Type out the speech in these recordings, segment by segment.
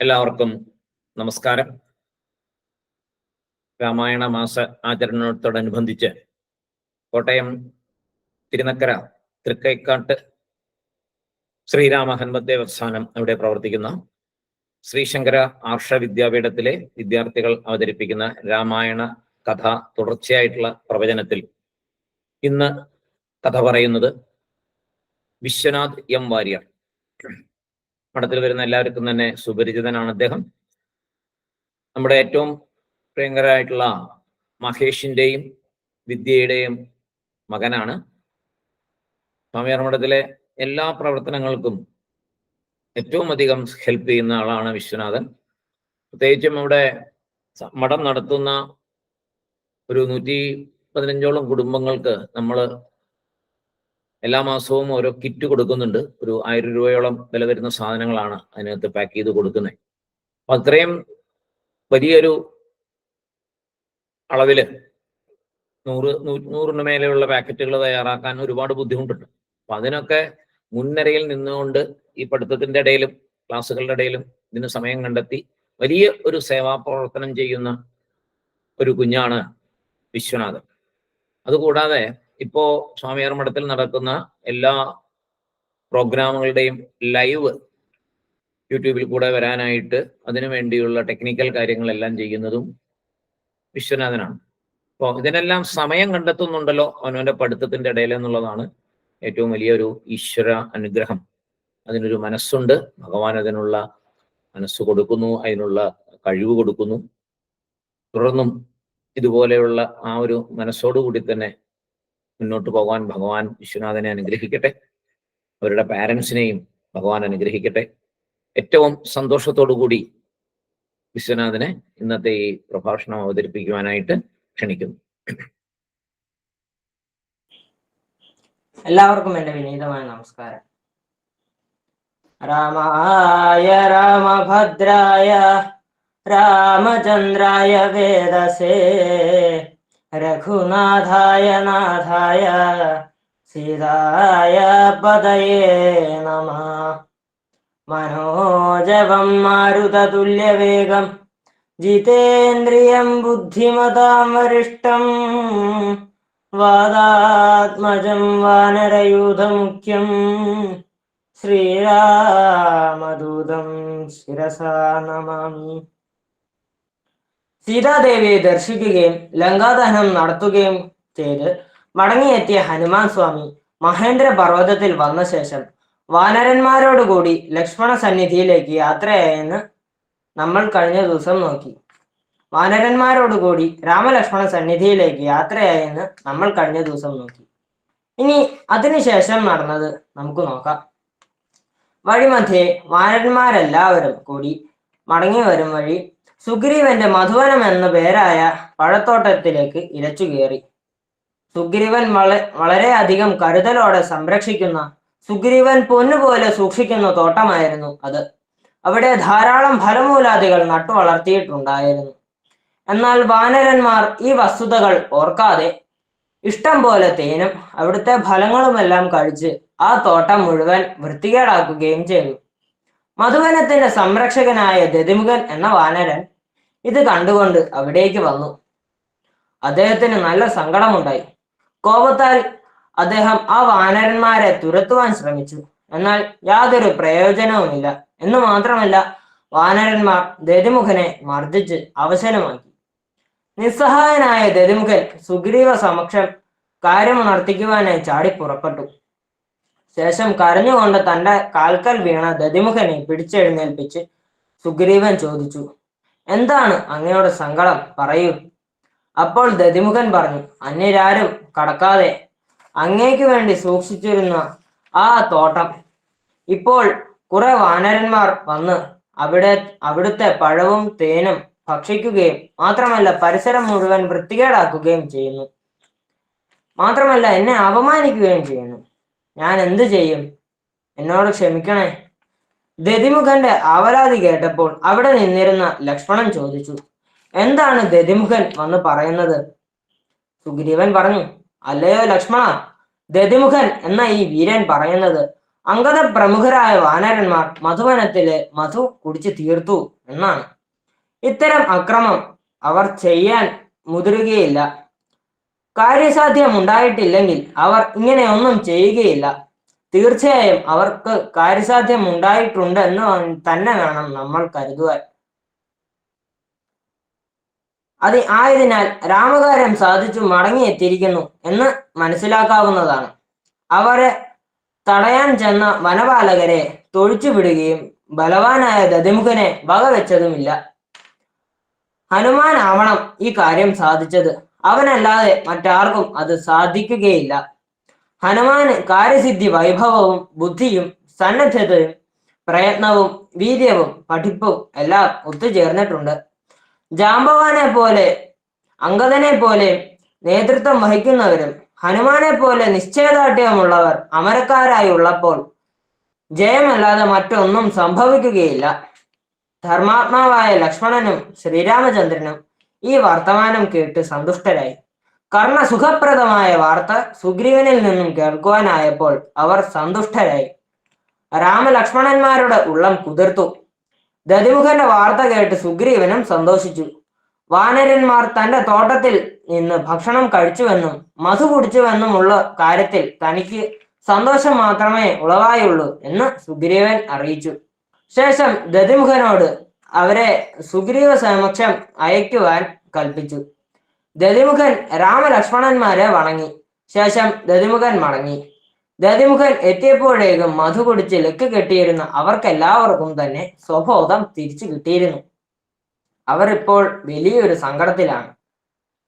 എല്ലാവർക്കും നമസ്കാരം. രാമായണ മാസ ആചരണത്തോടനുബന്ധിച്ച് കോട്ടയം തിരുനക്കര തൃക്കൈക്കാട്ട് ശ്രീരാമ ഹനുമത് അവിടെ പ്രവർത്തിക്കുന്ന ശ്രീശങ്കര ആർഷ വിദ്യാപീഠത്തിലെ വിദ്യാർത്ഥികൾ അവതരിപ്പിക്കുന്ന രാമായണ കഥ തുടർച്ചയായിട്ടുള്ള പ്രവചനത്തിൽ ഇന്ന് കഥ പറയുന്നത് വിശ്വനാഥ് എം വാര്യർ. മഠത്തിൽ വരുന്ന എല്ലാവർക്കും തന്നെ സുപരിചിതനാണ് അദ്ദേഹം. നമ്മുടെ ഏറ്റവും പ്രിയങ്കരായിട്ടുള്ള മഹേഷിന്റെയും വിദ്യയുടെയും മകനാണ്. സ്വാമിയാർ എല്ലാ പ്രവർത്തനങ്ങൾക്കും ഏറ്റവും അധികം ഹെൽപ്പ് ചെയ്യുന്ന ആളാണ് വിശ്വനാഥൻ. പ്രത്യേകിച്ചും ഇവിടെ മഠം നടത്തുന്ന ഒരു നൂറ്റി പതിനഞ്ചോളം കുടുംബങ്ങൾക്ക് നമ്മൾ എല്ലാ മാസവും ഓരോ കിറ്റ് കൊടുക്കുന്നുണ്ട്. ഒരു ആയിരം രൂപയോളം വില വരുന്ന സാധനങ്ങളാണ് അതിനകത്ത് പാക്ക് ചെയ്ത് കൊടുക്കുന്നത്. അപ്പൊ അത്രയും വലിയൊരു അളവിൽ നൂറ് നൂറിന് മേലെയുള്ള പാക്കറ്റുകൾ തയ്യാറാക്കാൻ ഒരുപാട് ബുദ്ധിമുട്ടുണ്ട്. അപ്പൊ അതിനൊക്കെ മുൻനിരയിൽ നിന്നുകൊണ്ട് ഈ പഠിത്തത്തിന്റെ ഇടയിലും ക്ലാസ്സുകളുടെ ഇടയിലും ഇതിന് സമയം കണ്ടെത്തി വലിയ ഒരു സേവാ പ്രവർത്തനം ചെയ്യുന്ന ഒരു കുഞ്ഞാണ് വിശ്വനാഥൻ. അതുകൂടാതെ ഇപ്പോ സ്വാമിയാർ മഠത്തിൽ നടക്കുന്ന എല്ലാ പ്രോഗ്രാമുകളുടെയും ലൈവ് യൂട്യൂബിൽ കൂടെ വരാനായിട്ട് അതിനു വേണ്ടിയുള്ള ടെക്നിക്കൽ കാര്യങ്ങളെല്ലാം ചെയ്യുന്നതും വിശ്വനാഥനാണ്. അപ്പോൾ ഇതിനെല്ലാം സമയം കണ്ടെത്തുന്നുണ്ടല്ലോ അവനവന്റെ പഠിത്തത്തിന്റെ ഇടയിൽ എന്നുള്ളതാണ് ഏറ്റവും വലിയൊരു ഈശ്വര അനുഗ്രഹം. അതിനൊരു മനസ്സുണ്ട്. ഭഗവാൻ അതിനുള്ള മനസ്സ് കൊടുക്കുന്നു അതിനുള്ള കഴിവ് കൊടുക്കുന്നു. തുടർന്നും ഇതുപോലെയുള്ള ആ ഒരു മനസ്സോടുകൂടി തന്നെ മുന്നോട്ട് പോകാൻ ഭഗവാൻ വിശ്വനാഥനെ അനുഗ്രഹിക്കട്ടെ. അവരുടെ പാരൻസിനെയും ഭഗവാൻ അനുഗ്രഹിക്കട്ടെ. ഏറ്റവും കൂടി വിശ്വനാഥനെ ഇന്നത്തെ ഈ പ്രഭാഷണം അവതരിപ്പിക്കുവാനായിട്ട് ക്ഷണിക്കുന്നു. എല്ലാവർക്കും എന്റെ വിനീതമായ നമസ്കാരം. രാമായ രാമഭദ്രായ രാമചന്ദ്രായ വേദസേ രഘുനാഥായ നാഥായ സീതായ പദയേ നമ മനോജവം മാരുതതുല്യവേഗം ജിതേന്ദ്രിയം ബുദ്ധിമതാം വരിഷ്ടം വാദാത്മജം വാനരയൂഥമുഖ്യം ശ്രീരാമദൂതം ശിരസാ നമാമി സീതാദേവിയെ ദർശിക്കുകയും ലങ്കാദഹനം നടത്തുകയും ചെയ്ത് മടങ്ങിയെത്തിയ ഹനുമാൻ സ്വാമി മഹേന്ദ്ര പർവതത്തിൽ വന്ന ശേഷം വാനരന്മാരോടുകൂടി ലക്ഷ്മണ സന്നിധിയിലേക്ക് യാത്രയായെന്ന് നമ്മൾ കഴിഞ്ഞ ദിവസം നോക്കി. വാനരന്മാരോടുകൂടി രാമലക്ഷ്മണ സന്നിധിയിലേക്ക് യാത്രയായെന്ന് നമ്മൾ കഴിഞ്ഞ ദിവസം നോക്കി. ഇനി അതിനുശേഷം നടന്നത് നമുക്ക് നോക്കാം. വഴിമധ്യേ വാനരന്മാരെല്ലാവരും കൂടി മടങ്ങി വരും വഴി സുഗ്രീവന്റെ മധുവനം എന്ന പേരായ പഴത്തോട്ടത്തിലേക്ക് ഇരച്ചു കയറി. സുഗ്രീവൻ വള വളരെയധികം കരുതലോടെ സംരക്ഷിക്കുന്ന സുഗ്രീവൻ പൊന്നുപോലെ സൂക്ഷിക്കുന്ന തോട്ടമായിരുന്നു അത്. അവിടെ ധാരാളം ഫലമൂലാദികൾ നട്ടു വളർത്തിയിട്ടുണ്ടായിരുന്നു. എന്നാൽ വാനരന്മാർ ഈ വസ്തുതകൾ ഓർക്കാതെ ഇഷ്ടം പോലെ തേനും അവിടുത്തെ ഫലങ്ങളുമെല്ലാം കഴിച്ച് ആ തോട്ടം മുഴുവൻ വൃത്തികേടാക്കുകയും ചെയ്തു. മധുവനത്തിന്റെ സംരക്ഷകനായ ദതിമുഖൻ എന്ന വാനരൻ ഇത് കണ്ടുകൊണ്ട് അവിടേക്ക് വന്നു. അദ്ദേഹത്തിന് നല്ല സങ്കടമുണ്ടായി. കോപത്താൽ അദ്ദേഹം ആ വാനരന്മാരെ തുരത്തുവാൻ ശ്രമിച്ചു. എന്നാൽ യാതൊരു പ്രയോജനവുമില്ല. എന്ന് മാത്രമല്ല വാനരന്മാർ ദതിമുഖനെ മർദ്ദിച്ച് അവശനമാക്കി. നിസ്സഹായനായ ദതിമുഖൻ സുഗ്രീവ സമക്ഷം കാര്യമുണർത്തിക്കുവാനായി ചാടി പുറപ്പെട്ടു. ശേഷം കരഞ്ഞുകൊണ്ട് തന്റെ കാൽക്കൽ വീണ ദതിമുഖനെ പിടിച്ചെഴുന്നേൽപ്പിച്ച് സുഗ്രീവൻ ചോദിച്ചു എന്താണ് അങ്ങയുടെ സങ്കടം? പറയൂ. അപ്പോൾ ദതിമുഖൻ പറഞ്ഞു അന്യരാരും കടക്കാതെ അങ്ങേക്ക് വേണ്ടി സൂക്ഷിച്ചിരുന്ന ആ തോട്ടം. ഇപ്പോൾ കുറെ വാനരന്മാർ വന്ന് അവിടെ അവിടുത്തെ പഴവും തേനും ഭക്ഷിക്കുകയും മാത്രമല്ല പരിസരം മുഴുവൻ വൃത്തികേടാക്കുകയും ചെയ്യുന്നു. മാത്രമല്ല എന്നെ അപമാനിക്കുകയും ചെയ്യുന്നു. ഞാൻ എന്ത് ചെയ്യും? എന്നോട് ക്ഷമിക്കണേ. ദതിമുഖന്റെ അവരാതി കേട്ടപ്പോൾ അവിടെ നിന്നിരുന്ന ലക്ഷ്മണൻ ചോദിച്ചു എന്താണ് ദതിമുഖൻ വന്ന് പറയുന്നത്? സുഗ്രീവൻ പറഞ്ഞു അല്ലയോ ലക്ഷ്മണ ദതിമുഖൻ എന്ന ഈ വീരൻ പറയുന്നത്? അംഗത പ്രമുഖരായ വാനരന്മാർ മധുവനത്തിലെ മധു കുടിച്ചു തീർത്തു എന്നാണ്. ഇത്തരം അക്രമം അവർ ചെയ്യാൻ മുതിരുകയില്ല. കാര്യസാധ്യം ഉണ്ടായിട്ടില്ലെങ്കിൽ അവർ ഇങ്ങനെയൊന്നും ചെയ്യുകയില്ല. തീർച്ചയായും അവർക്ക് കാര്യസാധ്യം ഉണ്ടായിട്ടുണ്ട് എന്ന് തന്നെ വേണം നമ്മൾ കരുതുവാൻ. അത് ആയതിനാൽ രാമകാര്യം സാധിച്ചു മടങ്ങിയെത്തിയിരിക്കുന്നു എന്ന് മനസ്സിലാക്കാവുന്നതാണ്. അവരെ തടയാൻ ചെന്ന വനപാലകരെ തൊഴിച്ചു വിടുകയും ബലവാനായ ദതിമുഖനെ വകവെച്ചതുമില്ല. ഹനുമാൻ ആവണം ഈ കാര്യം സാധിച്ചത്. അവനല്ലാതെ മറ്റാർക്കും അത് സാധിക്കുകയില്ല. ഹനുമാന് കാര്യസിദ്ധി വൈഭവവും ബുദ്ധിയും സന്നദ്ധതയും പ്രയത്നവും വീര്യവും പഠിപ്പും എല്ലാം ഒത്തുചേർന്നിട്ടുണ്ട്. ജാമ്പവാനെ പോലെ അങ്കദനെ പോലെ നേതൃത്വം വഹിക്കുന്നവരും ഹനുമാനെ പോലെ നിശ്ചയദാർഢ്യമുള്ളവർ അമരക്കാരായി ഉള്ളപ്പോൾ ജയമല്ലാതെ മറ്റൊന്നും സംഭവിക്കുകയില്ല. ധർമാത്മാവായ ലക്ഷ്മണനും ശ്രീരാമചന്ദ്രനും ഈ വർത്തമാനം കേട്ട് സന്തുഷ്ടരായി. കർണ സുഖപ്രദമായ വാർത്ത സുഗ്രീവനിൽ നിന്നും കേൾക്കുവാനായപ്പോൾ അവർ സന്തുഷ്ടരായി. രാമലക്ഷ്മണന്മാരുടെ ഉള്ളം കുതിർത്തു. ദതിമുഖന്റെ വാർത്ത കേട്ട് സുഗ്രീവനും സന്തോഷിച്ചു. വാനരന്മാർ തന്റെ തോട്ടത്തിൽ നിന്ന് ഭക്ഷണം കഴിച്ചുവെന്നും മധു കുടിച്ചുവെന്നുമുള്ള കാര്യത്തിൽ തനിക്ക് സന്തോഷം മാത്രമേ ഉളവായുള്ളൂ എന്ന് സുഗ്രീവൻ അറിയിച്ചു. ശേഷം ദതിമുഖനോട് അവരെ സുഗ്രീവ സമക്ഷം അയക്കുവാൻ കൽപ്പിച്ചു. ദതിമുഖൻ രാമലക്ഷ്മണന്മാരെ വണങ്ങി. ശേഷം ദതിമുഖൻ മടങ്ങി. ദതിമുഖൻ എത്തിയപ്പോഴേക്കും മധു കുടിച്ച് ലക്ക് കെട്ടിയിരുന്ന അവർക്കെല്ലാവർക്കും തന്നെ സ്വബോധം തിരിച്ചു കിട്ടിയിരുന്നു. അവരിപ്പോൾ വലിയൊരു സങ്കടത്തിലാണ്.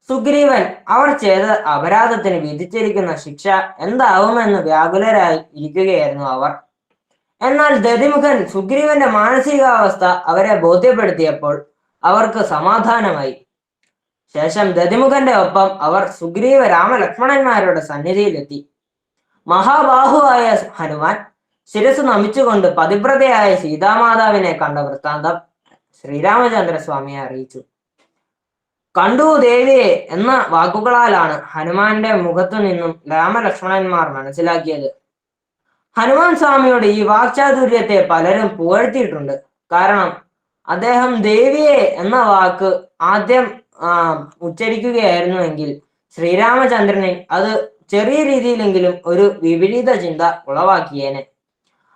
സുഗ്രീവൻ അവർ ചെയ്ത അപരാധത്തിന് വിധിച്ചിരിക്കുന്ന ശിക്ഷ എന്താവുമെന്ന് വ്യാകുലരായി ഇരിക്കുകയായിരുന്നു അവർ. എന്നാൽ ദതിമുഖൻ സുഗ്രീവന്റെ മാനസികാവസ്ഥ അവരെ ബോധ്യപ്പെടുത്തിയപ്പോൾ അവർക്ക് സമാധാനമായി. ശേഷം ദതിമുഖന്റെ ഒപ്പം അവർ സുഗ്രീവ രാമലക്ഷ്മണന്മാരുടെ സന്നിധിയിലെത്തി. മഹാബാഹുവായ ഹനുമാൻ ശിരസ് നമിച്ചുകൊണ്ട് പതിവ്രതയായ സീതാമാതാവിനെ കണ്ട വൃത്താന്തം ശ്രീരാമചന്ദ്ര സ്വാമിയെ അറിയിച്ചു. കണ്ടു ദേവിയെ എന്ന വാക്കുകളാലാണ് ഹനുമാന്റെ മുഖത്തു നിന്നും രാമലക്ഷ്മണന്മാർ മനസ്സിലാക്കിയത്. ഹനുമാൻ സ്വാമിയുടെ ഈ വാക്ചാതുര്യത്തെ പലരും പുകഴ്ത്തിയിട്ടുണ്ട്. കാരണം അദ്ദേഹം ദേവിയെ എന്ന വാക്ക് ആദ്യം ഉച്ചരിക്കുകയായിരുന്നുവെങ്കിൽ ശ്രീരാമചന്ദ്രനെ അത് ചെറിയ രീതിയിലെങ്കിലും ഒരു വിപരീത ചിന്ത ഉളവാക്കിയേനെ.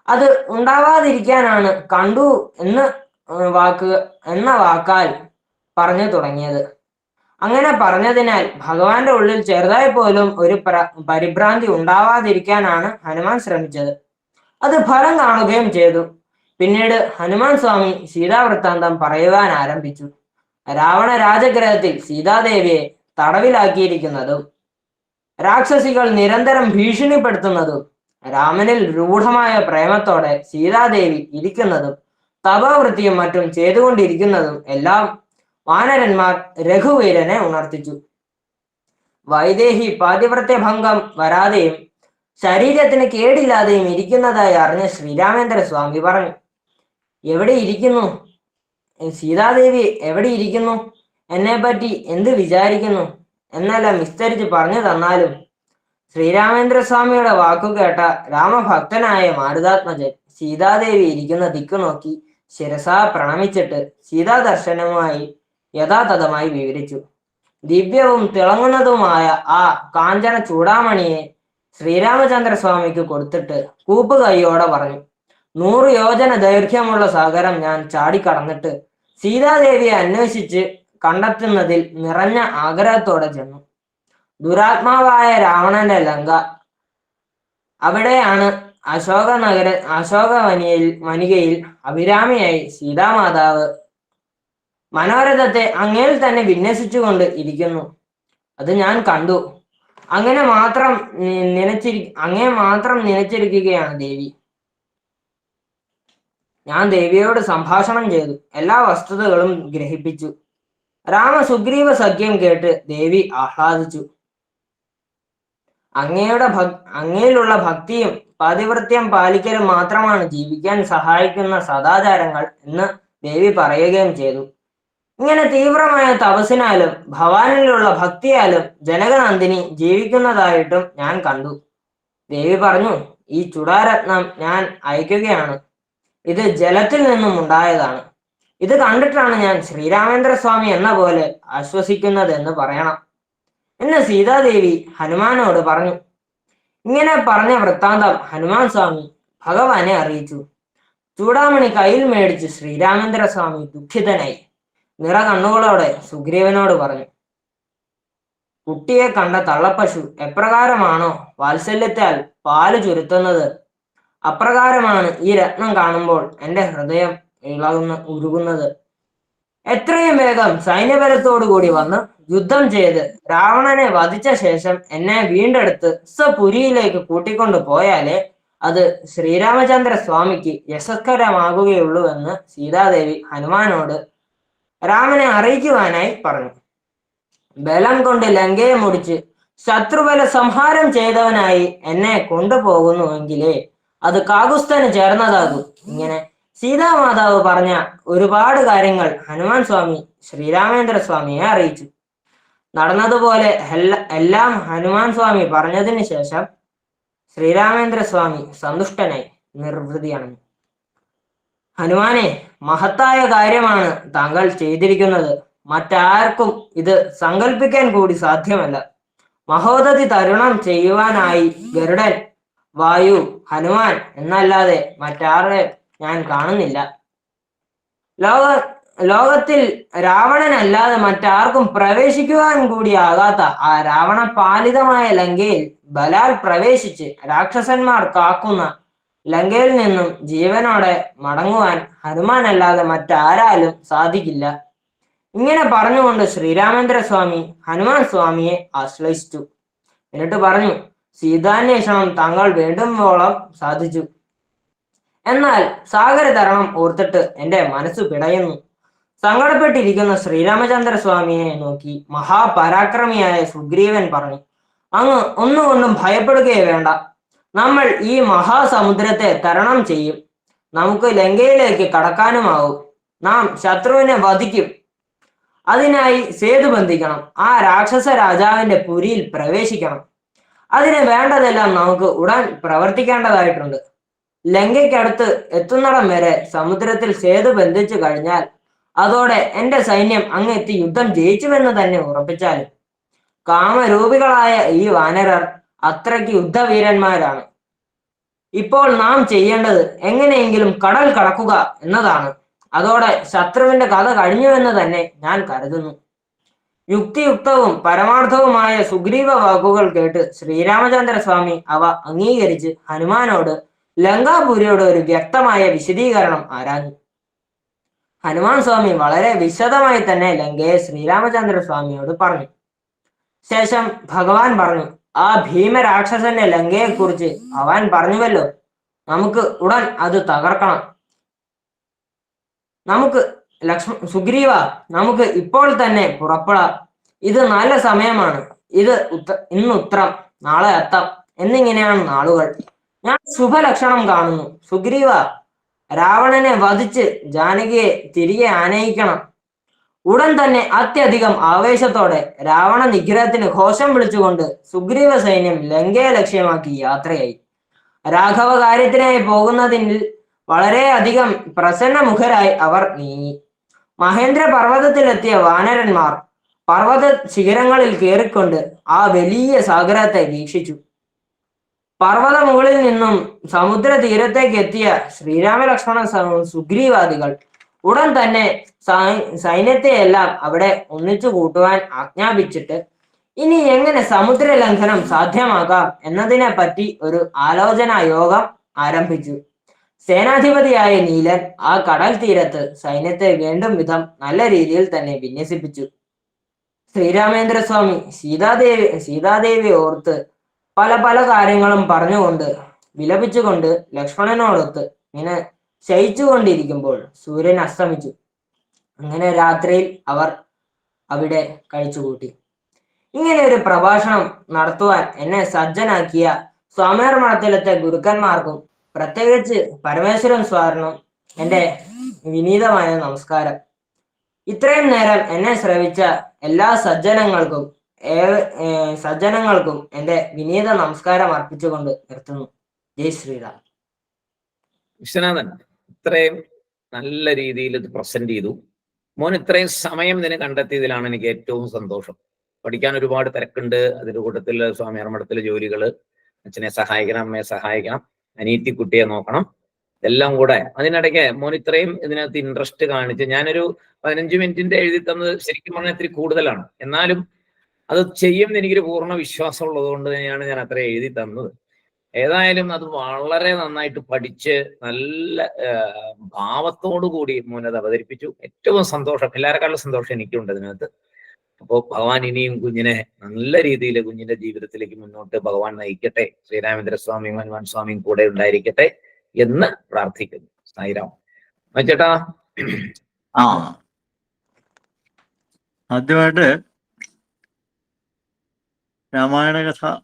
അത് ഉണ്ടാവാതിരിക്കാനാണ് കണ്ടു എന്ന് വാക്ക് എന്ന വാക്കാൽ പറഞ്ഞു തുടങ്ങിയത്. അങ്ങനെ പറഞ്ഞതിനാൽ ഭഗവാന്റെ ഉള്ളിൽ ചെറുതായി പോലും ഒരു പ്ര പരിഭ്രാന്തി ഉണ്ടാവാതിരിക്കാനാണ് ഹനുമാൻ ശ്രമിച്ചത്. അത് ഫലം കാണുകയും ചെയ്തു. പിന്നീട് ഹനുമാൻ സ്വാമി സീതാവൃത്താന്തം പറയുവാൻ ആരംഭിച്ചു. രാവണ രാജഗ്രഹത്തിൽ സീതാദേവിയെ തടവിലാക്കിയിരിക്കുന്നതും രാക്ഷസികൾ നിരന്തരം ഭീഷണിപ്പെടുത്തുന്നതും രാമനിൽ രൂഢമായ പ്രേമത്തോടെ സീതാദേവി ഇരിക്കുന്നതും തപവൃത്തിയും മറ്റും ചെയ്തുകൊണ്ടിരിക്കുന്നതും എല്ലാം വാനരന്മാർ രഘുവീരനെ ഉണർത്തിച്ചു. വൈദേഹി പാതിവ്രത്യ ഭംഗം വരാതെയും ശരീരത്തിന് കേടില്ലാതെയും ഇരിക്കുന്നതായി അറിഞ്ഞ ശ്രീരാമേന്ദ്ര സ്വാമി പറഞ്ഞു എവിടെ ഇരിക്കുന്നു? സീതാദേവി എവിടെ ഇരിക്കുന്നു? എന്നെ പറ്റി എന്ത് വിചാരിക്കുന്നു? എന്നെല്ലാം വിസ്തരിച്ച് പറഞ്ഞു തന്നാലും. ശ്രീരാമേന്ദ്ര സ്വാമിയുടെ വാക്കു കേട്ട രാമഭക്തനായ മാരുതാത്മജൻ സീതാദേവി ഇരിക്കുന്ന ദിക്കു നോക്കി ശിരസ പ്രണമിച്ചിട്ട് സീതാ ദർശനവുമായി യഥാതഥമായി വിവരിച്ചു. ദിവ്യവും തിളങ്ങുന്നതുമായ ആ കാഞ്ചന ചൂടാമണിയെ ശ്രീരാമചന്ദ്ര സ്വാമിക്ക് കൊടുത്തിട്ട് കൂപ്പ് കൈയോടെ പറഞ്ഞു നൂറ് യോജന ദൈർഘ്യമുള്ള സാഗരം ഞാൻ ചാടിക്കടന്നിട്ട് സീതാദേവിയെ അന്വേഷിച്ച് കണ്ടെത്തുന്നതിൽ നിറഞ്ഞ ആഗ്രഹത്തോടെ ചെന്നു. ദുരാത്മാവായ രാവണന്റെ ലങ്ക. അവിടെയാണ് അശോക നഗര അശോക വനിയിൽ വനികയിൽ അഭിരാമിയായി സീതാമാതാവ്. മനോരഥത്തെ അങ്ങേൽ തന്നെ വിന്യസിച്ചുകൊണ്ട് ഇരിക്കുന്നു. അത് ഞാൻ കണ്ടു. അങ്ങനെ മാത്രം നനച്ചിരി അങ്ങേ മാത്രം നനച്ചിരിക്കുകയാണ് ദേവി. ഞാൻ ദേവിയോട് സംഭാഷണം ചെയ്തു. എല്ലാ വസ്തുതകളും ഗ്രഹിപ്പിച്ചു. രാമ സുഗ്രീവ സഖ്യം കേട്ട് ദേവി ആഹ്ലാദിച്ചു. അങ്ങയുടെ ഭക് അങ്ങയിലുള്ള ഭക്തിയും പാതിവൃത്യം പാലിക്കലും മാത്രമാണ് ജീവിക്കാൻ സഹായിക്കുന്ന സദാചാരങ്ങൾ എന്ന് ദേവി പറയുകയും ചെയ്തു. ഇങ്ങനെ തീവ്രമായ തപസ്സിനാലും ഭവാനിലുള്ള ഭക്തിയാലും ജനകനന്ദിനി ജീവിക്കുന്നതായിട്ടും ഞാൻ കണ്ടു. ദേവി പറഞ്ഞു ഈ ചുടാരത്നം ഞാൻ അയക്കുകയാണ്. ഇത് ജലത്തിൽ നിന്നും ഉണ്ടായതാണ്. ഇത് കണ്ടിട്ടാണ് ഞാൻ ശ്രീരാമേന്ദ്ര സ്വാമി എന്ന പോലെ ആശ്വസിക്കുന്നത് എന്ന് പറയണം. എന്ന് സീതാദേവി ഹനുമാനോട് പറഞ്ഞു. ഇങ്ങനെ പറഞ്ഞ വൃത്താന്തം ഹനുമാൻ സ്വാമി ഭഗവാനെ അറിയിച്ചു. ചൂടാമണി കയ്യിൽ മേടിച്ച് ശ്രീരാമേന്ദ്ര സ്വാമി ദുഃഖിതനായി നിറ കണ്ണുകളോടെ സുഗ്രീവനോട് പറഞ്ഞു. കുട്ടിയെ കണ്ട തള്ളപ്പശു എപ്രകാരമാണോ വാത്സല്യത്താൽ പാൽ ചുരുത്തുന്നത് അപ്രകാരമാണ് ഈ രത്നം കാണുമ്പോൾ എന്റെ ഹൃദയം ഇളകുന്ന ഉരുകുന്നത്. എത്രയും വേഗം സൈന്യബലത്തോടുകൂടി വന്ന് യുദ്ധം ചെയ്ത് രാവണനെ വധിച്ച ശേഷം എന്നെ വീണ്ടെടുത്ത് സ്വപുരിയിലേക്ക് കൂട്ടിക്കൊണ്ടു പോയാലേ അത് ശ്രീരാമചന്ദ്ര സ്വാമിക്ക് യശസ്കരമാകുകയുള്ളൂ എന്ന് സീതാദേവി ഹനുമാനോട് രാമനെ അറിയിക്കുവാനായി പറഞ്ഞു. ബലം കൊണ്ട് ലങ്കയെ മുടിച്ച് ശത്രുബല സംഹാരം ചെയ്തവനായി എന്നെ കൊണ്ടുപോകുന്നുവെങ്കിലേ അത് കാകുസ്ഥന് ചേർന്നതാകൂ. ഇങ്ങനെ സീതാമാതാവ് പറഞ്ഞ ഒരുപാട് കാര്യങ്ങൾ ഹനുമാൻ സ്വാമി ശ്രീരാമേന്ദ്ര സ്വാമിയെ അറിയിച്ചു. നടന്നതുപോലെ എല്ലാം ഹനുമാൻ സ്വാമി പറഞ്ഞതിന് ശേഷം ശ്രീരാമേന്ദ്ര സ്വാമി സന്തുഷ്ടനായി നിർവൃതിയാണ്. ഹനുമാനെ മഹത്തായ കാര്യമാണ് താങ്കൾ ചെയ്തിരിക്കുന്നത്. മറ്റാർക്കും ഇത് സങ്കല്പിക്കാൻ കൂടി സാധ്യമല്ല. മഹോദതി തരുണം ചെയ്യുവാനായി ഗരുഡൻ വായു ഹനുമാൻ എന്നല്ലാതെ മറ്റാരെ ഞാൻ കാണുന്നില്ല. ലോക ലോകത്തിൽ രാവണനല്ലാതെ മറ്റാർക്കും പ്രവേശിക്കുവാൻ കൂടി ആകാത്ത ആ രാവണ പാലിതമായ ലങ്കയിൽ ബലാൽ പ്രവേശിച്ച് രാക്ഷസന്മാർ കാക്കുന്ന ലങ്കയിൽ നിന്നും ജീവനോടെ മടങ്ങുവാൻ ഹനുമാനല്ലാതെ മറ്റാരാലും സാധിക്കില്ല. ഇങ്ങനെ പറഞ്ഞുകൊണ്ട് ശ്രീരാമേന്ദ്ര സ്വാമി ഹനുമാൻ സ്വാമിയെ ആശ്രയിച്ചു. എന്നിട്ട് പറഞ്ഞു സീതാന്വേഷണം താങ്കൾ വേണ്ടുമ്പോളം സാധിച്ചു. എന്നാൽ സാഗര തരണം ഓർത്തിട്ട് എന്റെ മനസ്സ് പിടയുന്നു. സങ്കടപ്പെട്ടിരിക്കുന്ന ശ്രീരാമചന്ദ്ര സ്വാമിയെ നോക്കി മഹാപരാക്രമിയായ സുഗ്രീവൻ പറഞ്ഞു അങ്ങ് ഒന്നുകൊണ്ടും ഭയപ്പെടുകയേ വേണ്ട. നമ്മൾ ഈ മഹാസമുദ്രത്തെ തരണം ചെയ്യും. നമുക്ക് ലങ്കയിലേക്ക് കടക്കാനുമാവും. നാം ശത്രുവിനെ വധിക്കും. അതിനായി സേതു ബന്ധിക്കണം. ആ രാക്ഷസ രാജാവിന്റെ പുരിയിൽ പ്രവേശിക്കണം. അതിന് വേണ്ടതെല്ലാം നമുക്ക് ഉടൻ പ്രവർത്തിക്കേണ്ടതായിട്ടുണ്ട്. ലങ്കയ്ക്കടുത്ത് എത്തുന്നിടം വരെ സമുദ്രത്തിൽ സേതു ബന്ധിച്ചു കഴിഞ്ഞാൽ അതോടെ എന്റെ സൈന്യം അങ്ങെത്തി യുദ്ധം ജയിച്ചുവെന്ന് തന്നെ ഉറപ്പിച്ചാലും. കാമരൂപികളായ ഈ വാനരർ അത്രയ്ക്ക് യുദ്ധവീരന്മാരാണ്. ഇപ്പോൾ നാം ചെയ്യേണ്ടത് എങ്ങനെയെങ്കിലും കടൽ കടക്കുക എന്നതാണ്. അതോടെ ശത്രുവിന്റെ കഥ കഴിഞ്ഞുവെന്ന് തന്നെ ഞാൻ കരുതുന്നു. യുക്തിയുക്തവും പരമാർത്ഥവുമായ സുഗ്രീവ വാക്കുകൾ കേട്ട് ശ്രീരാമചന്ദ്ര സ്വാമി അവ അംഗീകരിച്ച് ഹനുമാനോട് ലങ്കാപുരിയോട് ഒരു വ്യക്തമായ വിശദീകരണം ആരാഞ്ഞു. ഹനുമാൻ സ്വാമി വളരെ വിശദമായി തന്നെ ലങ്കയെ ശ്രീരാമചന്ദ്ര സ്വാമിയോട് പറഞ്ഞു. ശേഷം ഭഗവാൻ പറഞ്ഞു ആ ഭീമരാക്ഷസന്റെ ലങ്കയെ കുറിച്ച് ഭഗവാൻ പറഞ്ഞുവല്ലോ. നമുക്ക് ഉടൻ അത് തകർക്കണം. നമുക്ക് ലക്ഷ്മ സുഗ്രീവ നമുക്ക് ഇപ്പോൾ തന്നെ പുറപ്പെടാം. ഇത് നല്ല സമയമാണ്. ഇത് ഉത്ത ഇന്ന് ഉത്രം നാളെ അത്തം എന്നിങ്ങനെയാണ് നാളുകൾ. ഞാൻ ശുഭലക്ഷണം കാണുന്നു. സുഗ്രീവ രാവണനെ വധിച്ച് ജാനകിയെ തിരികെ ആനയിക്കണം. ഉടൻ തന്നെ അത്യധികം ആവേശത്തോടെ രാവണ നിഗ്രഹത്തിന് ഘോഷം വിളിച്ചുകൊണ്ട് സുഗ്രീവ സൈന്യം ലങ്കയെ ലക്ഷ്യമാക്കി യാത്രയായി. രാഘവ കാര്യത്തിനായി പോകുന്നതിൽ വളരെയധികം പ്രസന്നമുഖരായി അവർ നീങ്ങി. മഹേന്ദ്ര പർവതത്തിലെത്തിയ വാനരന്മാർ പർവത ശിഖരങ്ങളിൽ കയറിക്കൊണ്ട് ആ വലിയ സാഗരത്തെ വീക്ഷിച്ചു. പർവത മുകളിൽ നിന്നും സമുദ്ര തീരത്തേക്ക് എത്തിയ ശ്രീരാമലക്ഷ്മണ സുഗ്രീവാദികൾ ഉടൻ തന്നെ സൈന്യത്തെ സൈന്യത്തെയെല്ലാം അവിടെ ഒന്നിച്ചു കൂട്ടുവാൻ ആജ്ഞാപിച്ചിട്ട് ഇനി എങ്ങനെ സമുദ്ര ലംഘനം സാധ്യമാക്കാം എന്നതിനെ പറ്റി ഒരു ആലോചനാ യോഗം ആരംഭിച്ചു. സേനാധിപതിയായ നീലൻ ആ കടൽ തീരത്ത് സൈന്യത്തെ വീണ്ടും വിധം നല്ല രീതിയിൽ തന്നെ വിന്യസിപ്പിച്ചു. ശ്രീരാമേന്ദ്രസ്വാമി സീതാദേവി സീതാദേവി ഓർത്ത് പല പല കാര്യങ്ങളും പറഞ്ഞുകൊണ്ട് വിലപിച്ചുകൊണ്ട് ലക്ഷ്മണനോടൊത്ത് ഇങ്ങനെ ശയിച്ചുകൊണ്ടിരിക്കുമ്പോൾ സൂര്യൻ അസ്തമിച്ചു. അങ്ങനെ രാത്രിയിൽ അവർ അവിടെ കഴിച്ചുകൂട്ടി. ഇങ്ങനെ ഒരു പ്രഭാഷണം നടത്തുവാൻ എന്നെ സജ്ജനാക്കിയ സ്വാമിയാർ മഠത്തിലത്തെ ഗുരുക്കന്മാർക്കും പ്രത്യേകിച്ച് പരമേശ്വരൻ സ്വാറിനും എന്റെ വിനീതമായ നമസ്കാരം. ഇത്രയും നേരം എന്നെ ശ്രവിച്ച എല്ലാ സജ്ജനങ്ങൾക്കും സജ്ജനങ്ങൾക്കും എന്റെ വിനീത നമസ്കാരം അർപ്പിച്ചുകൊണ്ട് നിർത്തുന്നു. ജയ് ശ്രീറാം വിശ്വനാഥൻ ഇത്രയും നല്ല രീതിയിൽ ഇത് പ്രസന്റ് ചെയ്തു. മോൻ ഇത്രയും സമയം ഇതിന് കണ്ടെത്തിയതിലാണ് എനിക്ക് ഏറ്റവും സന്തോഷം. പഠിക്കാൻ ഒരുപാട് തിരക്കുണ്ട്. അതിന്റെ കൂട്ടത്തിൽ സ്വാമി അർമ്മടത്തിലെ ജോലികൾ അച്ഛനെ സഹായിക്കണം അമ്മയെ സഹായിക്കണം. അനീറ്റി കുട്ടിയെ നോക്കണം. എല്ലാം കൂടെ അതിനിടയ്ക്ക് മോൻ ഇത്രയും ഇതിനകത്ത് ഇൻട്രസ്റ്റ് കാണിച്ച് ഞാനൊരു പതിനഞ്ച് മിനിറ്റിന്റെ എഴുതി തന്നത് ശരിക്കും പറഞ്ഞാൽ ഇത്തിരി കൂടുതലാണ്. എന്നാലും അത് ചെയ്യുമെന്ന് എനിക്കൊരു പൂർണ വിശ്വാസം ഉള്ളത് കൊണ്ട് തന്നെയാണ് ഞാൻ അത്ര എഴുതി തന്നത്. ഏതായാലും അത് വളരെ നന്നായിട്ട് പഠിച്ച് നല്ല ഭാവത്തോടു കൂടി മോനത് അവതരിപ്പിച്ചു. ഏറ്റവും സന്തോഷം എല്ലാവരെക്കാളും സന്തോഷം എനിക്കുണ്ട് അതിനകത്ത്. അപ്പോൾ ഭഗവാൻ ഇനിയും കുഞ്ഞിനെ നല്ല രീതിയിൽ കുഞ്ഞിന്റെ ജീവിതത്തിലേക്ക് മുന്നോട്ട് ഭഗവാൻ നയിക്കട്ടെ. ശ്രീരാമേന്ദ്ര സ്വാമിയും ഹനുമാൻ സ്വാമിയും കൂടെ ഉണ്ടായിരിക്കട്ടെ എന്ന് പ്രാർത്ഥിക്കുന്നു. സായിരാം ചേട്ടാ. ആ. ആദ്യമായിട്ട് രാമായണ കഥ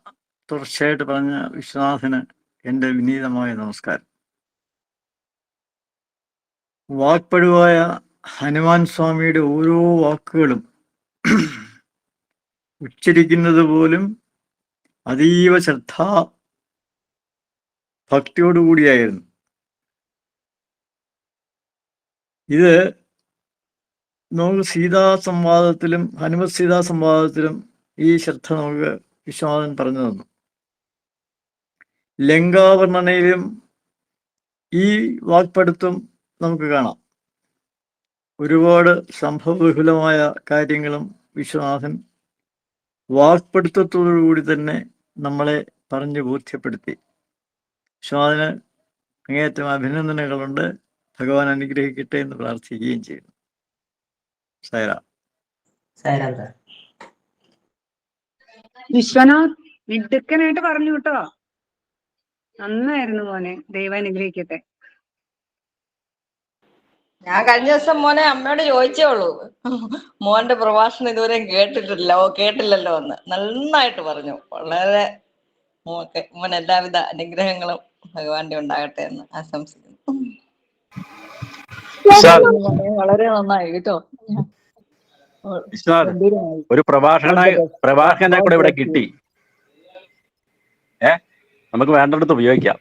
തുടർച്ചയായിട്ട് പറഞ്ഞ വിശ്വനാഥന് എന്റെ വിനീതമായ നമസ്കാരം. വാക്പടുവായ ഹനുമാൻ സ്വാമിയുടെ ഓരോ വാക്കുകളും ഉച്ചരിക്കുന്നത് പോലും അതീവ ശ്രദ്ധ ഭക്തിയോടുകൂടിയായിരുന്നു ഇത് നമുക്ക് സീതാ സംവാദത്തിലും ഹനുമത് സീതാ സംവാദത്തിലും ഈ ശ്രദ്ധ നമുക്ക് വിശ്വനാഥൻ പറഞ്ഞു തന്നു. ലങ്കാവർണനയിലും ഈ വാക്പടുത്തും നമുക്ക് കാണാം. ഒരുപാട് സംഭവബഹുലമായ കാര്യങ്ങളും വിശ്വനാഥൻ വാക്പടുത്തത്തോടുകൂടി തന്നെ നമ്മളെ പറഞ്ഞു ബോധ്യപ്പെടുത്തി. വിശ്വനാഥന് അങ്ങേയറ്റം അഭിനന്ദനങ്ങളുണ്ട്. ഭഗവാൻ അനുഗ്രഹിക്കട്ടെ എന്ന് പ്രാർത്ഥിക്കുകയും ചെയ്യുന്നു. സൈറ സൈറാം സാർ വിശ്വനാഥ് മിടുക്കനായിട്ട് പറഞ്ഞു കേട്ടോ. നന്നായിരുന്നു മോനെ. ദൈവം അനുഗ്രഹിക്കട്ടെ. ഞാൻ കഴിഞ്ഞ ദിവസം മോനെ അമ്മയോട് ചോദിച്ചേ ഉള്ളൂ. മോന്റെ പ്രഭാഷണം ഇതുവരെ കേട്ടിട്ടില്ല. ഓ കേട്ടില്ലല്ലോ എന്ന്. നന്നായിട്ട് പറഞ്ഞു. വളരെ മോക്ക് മോൻ എല്ലാവിധ അനുഗ്രഹങ്ങളും ഭഗവാന്റെ ഉണ്ടാകട്ടെ എന്ന് ആശംസിക്കുന്നു. വളരെ നന്നായി കേട്ടോ. ഒരു പ്രഭാഷണ പ്രഭാഷകനെ കൂടെ ഇവിടെ കിട്ടി. ഏ? നമുക്ക് വേണ്ടടുത്ത് ഉപയോഗിക്കാം.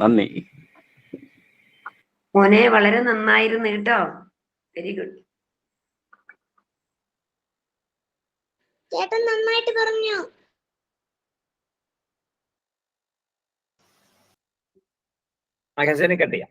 നന്ദി. മോനെ വളരെ നന്നായിരുന്നു കേട്ടോ. വെരി ഗുഡ് ചേട്ടൻ നന്നായിട്ട് പറഞ്ഞു. മഹേശനെ കട്ട് ചെയ്യാം